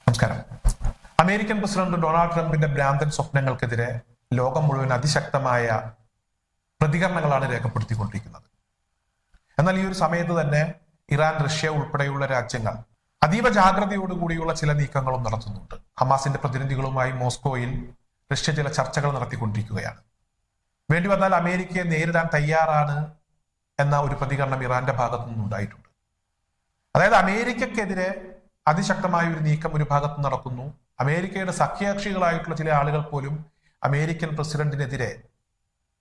നമസ്കാരം. American president Donald ട്രംപിന്റെ ഭ്രാന്തൻ സ്വപ്നങ്ങൾക്കെതിരെ ലോകം മുഴുവൻ അതിശക്തമായ പ്രതികരണങ്ങളാണ് രേഖപ്പെടുത്തിക്കൊണ്ടിരിക്കുന്നത്. എന്നാൽ ഈ ഒരു സമയത്ത് തന്നെ ഇറാൻ റഷ്യ ഉൾപ്പെടെയുള്ള രാജ്യങ്ങൾ അതീവ ജാഗ്രതയോടുകൂടിയുള്ള ചില നീക്കങ്ങളും നടത്തുന്നുണ്ട്. ഹമാസിന്റെ പ്രതിനിധികളുമായി മോസ്കോയിൽ റഷ്യ ചില ചർച്ചകൾ നടത്തിക്കൊണ്ടിരിക്കുകയാണ്. വേണ്ടി വന്നാൽ അമേരിക്കയെ നേരിടാൻ തയ്യാറാണ് എന്ന ഒരു പ്രതികരണം ഇറാന്റെ ഭാഗത്തു നിന്നുണ്ടായിട്ടുണ്ട് അതായത് അമേരിക്കക്കെതിരെ അതിശക്തമായ ഒരു നീക്കം ഒരു ഭാഗത്ത് നടക്കുന്നു. അമേരിക്കയുടെ സഖ്യകക്ഷികളായിട്ടുള്ള ചില ആളുകൾ പോലും അമേരിക്കൻ പ്രസിഡന്റിനെതിരെ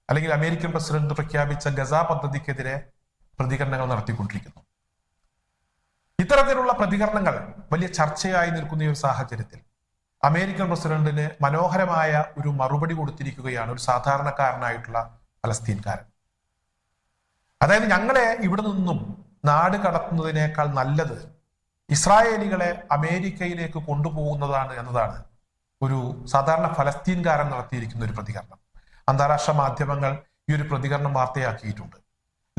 അല്ലെങ്കിൽ അമേരിക്കൻ പ്രസിഡന്റ് പ്രഖ്യാപിച്ച ഗസ പദ്ധതിക്കെതിരെ പ്രതികരണങ്ങൾ നടത്തിക്കൊണ്ടിരിക്കുന്നു. ഇത്തരത്തിലുള്ള പ്രതികരണങ്ങൾ വലിയ ചർച്ചയായി നിൽക്കുന്ന ഒരു സാഹചര്യത്തിൽ അമേരിക്കൻ പ്രസിഡന്റിന് മനോഹരമായ ഒരു മറുപടി കൊടുത്തിരിക്കുകയാണ് ഒരു സാധാരണക്കാരനായിട്ടുള്ള ഫലസ്തീൻകാരൻ. അതായത് ഞങ്ങളെ ഇവിടെ നിന്നും നാട് കടത്തുന്നതിനേക്കാൾ നല്ലത് ഇസ്രായേലികളെ അമേരിക്കയിലേക്ക് കൊണ്ടുപോകുന്നതാണ് എന്നതാണ് ഒരു സാധാരണ ഫലസ്തീൻകാരൻ നടത്തിയിരിക്കുന്ന ഒരു പ്രതികരണം. അന്താരാഷ്ട്ര മാധ്യമങ്ങൾ ഈ ഒരു പ്രതികരണം വാർത്തയാക്കിയിട്ടുണ്ട്.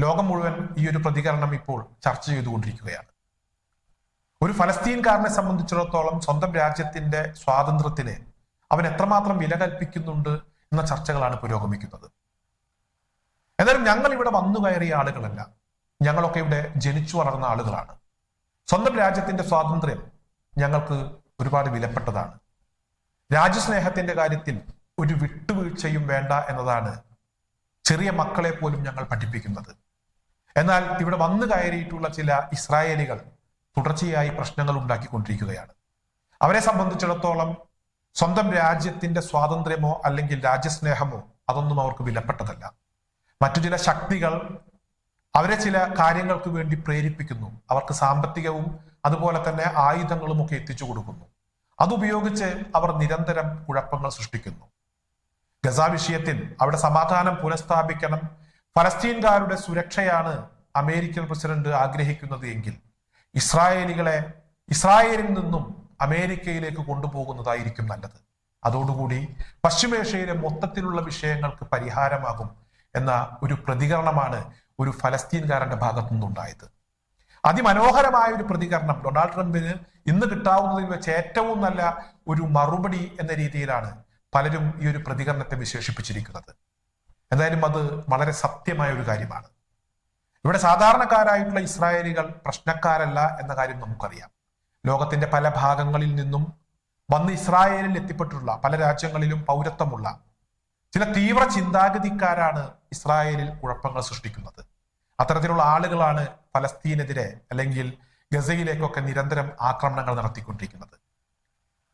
ലോകം മുഴുവൻ ഈ ഒരു പ്രതികരണം ഇപ്പോൾ ചർച്ച ചെയ്തുകൊണ്ടിരിക്കുകയാണ്. ഒരു ഫലസ്തീൻകാരനെ സംബന്ധിച്ചിടത്തോളം സ്വന്തം രാജ്യത്തിന്റെ സ്വാതന്ത്ര്യത്തിന് അവൻ എത്രമാത്രം വില കൽപ്പിക്കുന്നുണ്ട് എന്ന ചർച്ചകളാണ് പുരോഗമിക്കുന്നത്. എന്നാലും ഞങ്ങൾ ഇവിടെ വന്നു കയറിയ ആളുകളല്ല. ഞങ്ങളൊക്കെ ഇവിടെ ജനിച്ചു വളർന്ന ആളുകളാണ്. സ്വന്തം രാജ്യത്തിന്റെ സ്വാതന്ത്ര്യം ഞങ്ങൾക്ക് ഒരുപാട് വിലപ്പെട്ടതാണ്. രാജ്യസ്നേഹത്തിന്റെ കാര്യത്തിൽ ഒരു വിട്ടുവീഴ്ചയും വേണ്ട എന്നതാണ് ചെറിയ മക്കളെ പോലും ഞങ്ങൾ പഠിപ്പിക്കുന്നത്. എന്നാൽ ഇവിടെ വന്നു കയറിയിട്ടുള്ള ചില ഇസ്രായേലികൾ തുടർച്ചയായി പ്രശ്നങ്ങൾ ഉണ്ടാക്കിക്കൊണ്ടിരിക്കുകയാണ്. അവരെ സംബന്ധിച്ചിടത്തോളം സ്വന്തം രാജ്യത്തിന്റെ സ്വാതന്ത്ര്യമോ അല്ലെങ്കിൽ രാജ്യസ്നേഹമോ അതൊന്നും അവർക്ക് വിലപ്പെട്ടതല്ല. മറ്റു ചില ശക്തികൾ അവരെ ചില കാര്യങ്ങൾക്ക് വേണ്ടി പ്രേരിപ്പിക്കുന്നു. അവർക്ക് സാമ്പത്തികവും അതുപോലെ തന്നെ ആയുധങ്ങളും ഒക്കെ എത്തിച്ചു കൊടുക്കുന്നു. അതുപയോഗിച്ച് അവർ നിരന്തരം കുഴപ്പങ്ങൾ സൃഷ്ടിക്കുന്നു. ഗസ വിഷയത്തിൽ അവിടെ സമാധാനം പുനഃസ്ഥാപിക്കണം. ഫലസ്തീൻകാരുടെ സുരക്ഷയാണ് അമേരിക്കൻ പ്രസിഡന്റ് ആഗ്രഹിക്കുന്നത് എങ്കിൽ ഇസ്രായേലികളെ ഇസ്രായേലിൽ നിന്നും അമേരിക്കയിലേക്ക് കൊണ്ടുപോകുന്നതായിരിക്കും നല്ലത്. അതോടുകൂടി പശ്ചിമേഷ്യയിലെ മൊത്തത്തിലുള്ള വിഷയങ്ങൾക്ക് പരിഹാരമാകും എന്ന ഒരു പ്രതികരണമാണ് ഒരു ഫലസ്തീൻകാരന്റെ ഭാഗത്തു നിന്നുണ്ടായത്. അതിമനോഹരമായ ഒരു പ്രതികരണം ഡൊണാൾഡ് ട്രംപിന് ഇന്ന് കിട്ടാവുന്നതിൽ വെച്ച് ഏറ്റവും നല്ല ഒരു മറുപടി എന്ന രീതിയിലാണ് പലരും ഈ ഒരു പ്രതികരണത്തെ വിശേഷിപ്പിച്ചിരിക്കുന്നത്. എന്തായാലും അത് വളരെ സത്യമായ ഒരു കാര്യമാണ്. ഇവിടെ സാധാരണക്കാരായിട്ടുള്ള ഇസ്രായേലികൾ പ്രശ്നക്കാരല്ല എന്ന കാര്യം നമുക്കറിയാം. ലോകത്തിന്റെ പല ഭാഗങ്ങളിൽ നിന്നും വന്ന് ഇസ്രായേലിൽ എത്തിപ്പെട്ടിട്ടുള്ള പല രാജ്യങ്ങളിലും പൗരത്വമുള്ള ചില തീവ്ര ചിന്താഗതിക്കാരാണ് ഇസ്രായേലിൽ കുഴപ്പങ്ങൾ സൃഷ്ടിക്കുന്നത്. അത്തരത്തിലുള്ള ആളുകളാണ് ഫലസ്തീനെതിരെ അല്ലെങ്കിൽ ഗസയിലേക്കൊക്കെ നിരന്തരം ആക്രമണങ്ങൾ നടത്തിക്കൊണ്ടിരിക്കുന്നത്.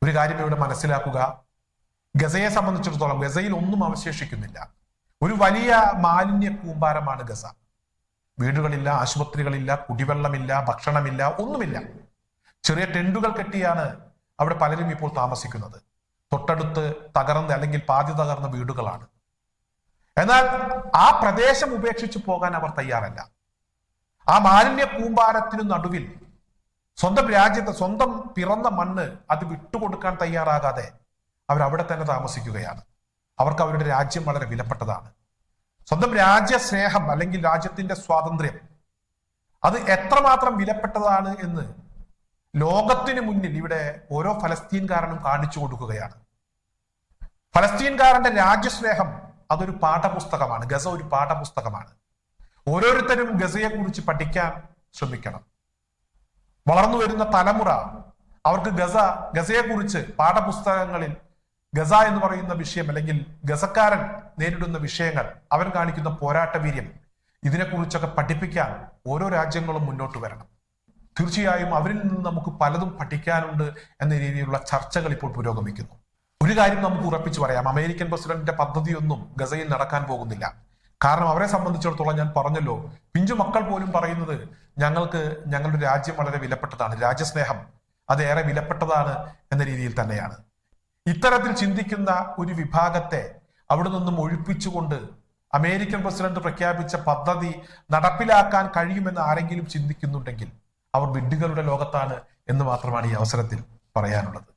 ഒരു കാര്യം ഇവിടെ മനസ്സിലാക്കുക. ഗസയെ സംബന്ധിച്ചിടത്തോളം ഗസയിൽ ഒന്നും അവശേഷിക്കുന്നില്ല. ഒരു വലിയ മാലിന്യ കൂമ്പാരമാണ് ഗസ. വീടുകളില്ല ആശുപത്രികളില്ല കുടിവെള്ളമില്ല ഭക്ഷണമില്ല ഒന്നുമില്ല. ചെറിയ ടെന്റുകൾ കെട്ടിയാണ് അവിടെ പലരും ഇപ്പോൾ താമസിക്കുന്നത്. തൊട്ടടുത്ത് തകർന്ന അല്ലെങ്കിൽ പാതി തകർന്ന വീടുകളാണ്. എന്നാൽ ആ പ്രദേശം ഉപേക്ഷിച്ച് പോകാൻ അവർ തയ്യാറല്ല. ആ മാലിന്യ കൂമ്പാരത്തിനു നടുവിൽ സ്വന്തം രാജ്യത്ത് സ്വന്തം പിറന്ന മണ്ണ് അത് വിട്ടുകൊടുക്കാൻ തയ്യാറാകാതെ അവർ അവിടെ തന്നെ താമസിക്കുകയാണ്. അവർക്ക് അവരുടെ രാജ്യം വളരെ വിലപ്പെട്ടതാണ്. സ്വന്തം രാജ്യസ്നേഹം അല്ലെങ്കിൽ രാജ്യത്തിന്റെ സ്വാതന്ത്ര്യം അത് എത്രമാത്രം വിലപ്പെട്ടതാണ് എന്ന് ലോകത്തിന് മുന്നിൽ ഇവിടെ ഓരോ ഫലസ്തീൻകാരനും കാണിച്ചു കൊടുക്കുകയാണ്. ഫലസ്തീൻകാരന്റെ രാജ്യസ്നേഹം അതൊരു പാഠപുസ്തകമാണ്. ഗസ ഒരു പാഠപുസ്തകമാണ്. ഓരോരുത്തരും ഗസയെ കുറിച്ച് പഠിക്കാൻ ശ്രമിക്കണം. വളർന്നു വരുന്ന തലമുറ അവർക്ക് ഗസ ഗസയെ കുറിച്ച് പാഠപുസ്തകങ്ങളിൽ ഗസ എന്ന് പറയുന്ന വിഷയം അല്ലെങ്കിൽ ഗസക്കാരൻ നേരിടുന്ന വിഷയങ്ങൾ അവൻ കാണിക്കുന്ന പോരാട്ട വീര്യം ഇതിനെക്കുറിച്ചൊക്കെ പഠിപ്പിക്കാൻ ഓരോ രാജ്യങ്ങളും മുന്നോട്ട് വരണം. തീർച്ചയായും അവരിൽ നിന്ന് നമുക്ക് പലതും പഠിക്കാനുണ്ട് എന്ന രീതിയിലുള്ള ചർച്ചകൾ ഇപ്പോൾ പുരോഗമിക്കുന്നു. ഒരു കാര്യം നമുക്ക് ഉറപ്പിച്ചു പറയാം. അമേരിക്കൻ പ്രസിഡന്റിന്റെ പദ്ധതിയൊന്നും ഗസയിൽ നടക്കാൻ പോകുന്നില്ല. കാരണം അവരെ സംബന്ധിച്ചിടത്തോളം ഞാൻ പറഞ്ഞല്ലോ പിഞ്ചു മക്കൾ പോലും പറയുന്നത് ഞങ്ങൾക്ക് ഞങ്ങളുടെ രാജ്യം വളരെ വിലപ്പെട്ടതാണ് രാജ്യസ്നേഹം അത് ഏറെ വിലപ്പെട്ടതാണ് എന്ന രീതിയിൽ തന്നെയാണ്. ഇത്തരത്തിൽ ചിന്തിക്കുന്ന ഒരു വിഭാഗത്തെ അവിടെ നിന്നും ഒഴിപ്പിച്ചുകൊണ്ട് അമേരിക്കൻ പ്രസിഡന്റ് പ്രഖ്യാപിച്ച പദ്ധതി നടപ്പിലാക്കാൻ കഴിയുമെന്ന് ആരെങ്കിലും ചിന്തിക്കുന്നുണ്ടെങ്കിൽ അവർ വിഡ്ഢികളുടെ ലോകത്താണ് എന്ന് മാത്രമാണ് ഈ അവസരത്തിൽ പറയാനുള്ളത്.